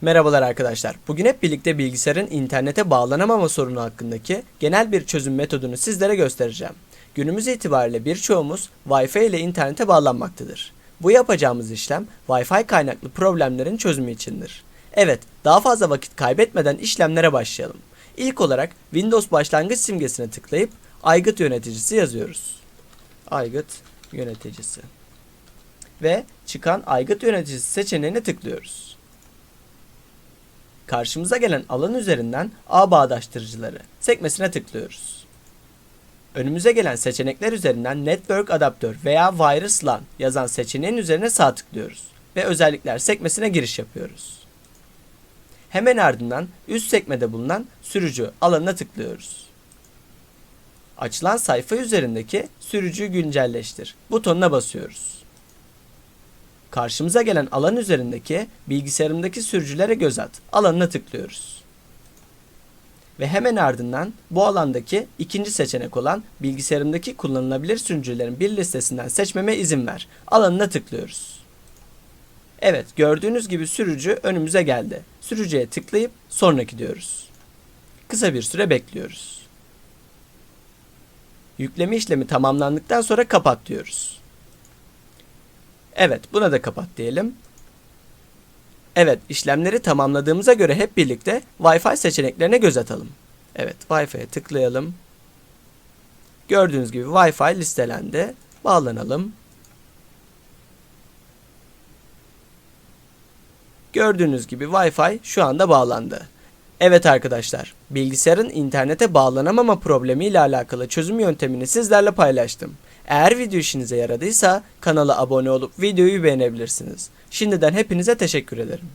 Merhabalar arkadaşlar. Bugün hep birlikte bilgisayarın internete bağlanamama sorunu hakkındaki genel bir çözüm metodunu sizlere göstereceğim. Günümüz itibariyle birçoğumuz Wi-Fi ile internete bağlanmaktadır. Bu yapacağımız işlem Wi-Fi kaynaklı problemlerin çözümü içindir. Evet, daha fazla vakit kaybetmeden işlemlere başlayalım. İlk olarak Windows başlangıç simgesine tıklayıp aygıt yöneticisi yazıyoruz. Aygıt yöneticisi. Ve çıkan aygıt yöneticisi seçeneğine tıklıyoruz. Karşımıza gelen alan üzerinden ağ bağdaştırıcıları sekmesine tıklıyoruz. Önümüze gelen seçenekler üzerinden Network Adaptör veya Virus LAN yazan seçeneğin üzerine sağ tıklıyoruz ve özellikler sekmesine giriş yapıyoruz. Hemen ardından üst sekmede bulunan sürücü alanına tıklıyoruz. Açılan sayfa üzerindeki sürücüyü güncelleştir butonuna basıyoruz. Karşımıza gelen alan üzerindeki bilgisayarımdaki sürücülere göz at alanına tıklıyoruz. Ve hemen ardından bu alandaki ikinci seçenek olan bilgisayarımdaki kullanılabilir sürücülerin bir listesinden seçmeme izin ver alanına tıklıyoruz. Evet gördüğünüz gibi sürücü önümüze geldi. Sürücüye tıklayıp sonraki diyoruz. Kısa bir süre bekliyoruz. Yükleme işlemi tamamlandıktan sonra kapat diyoruz. Evet, buna da kapat diyelim. Evet, işlemleri tamamladığımıza göre hep birlikte Wi-Fi seçeneklerine göz atalım. Evet, Wi-Fi'ye tıklayalım. Gördüğünüz gibi Wi-Fi listelendi. Bağlanalım. Gördüğünüz gibi Wi-Fi şu anda bağlandı. Evet arkadaşlar, bilgisayarın internete bağlanamama problemi ile alakalı çözüm yöntemini sizlerle paylaştım. Eğer video işinize yaradıysa kanala abone olup videoyu beğenebilirsiniz. Şimdiden hepinize teşekkür ederim.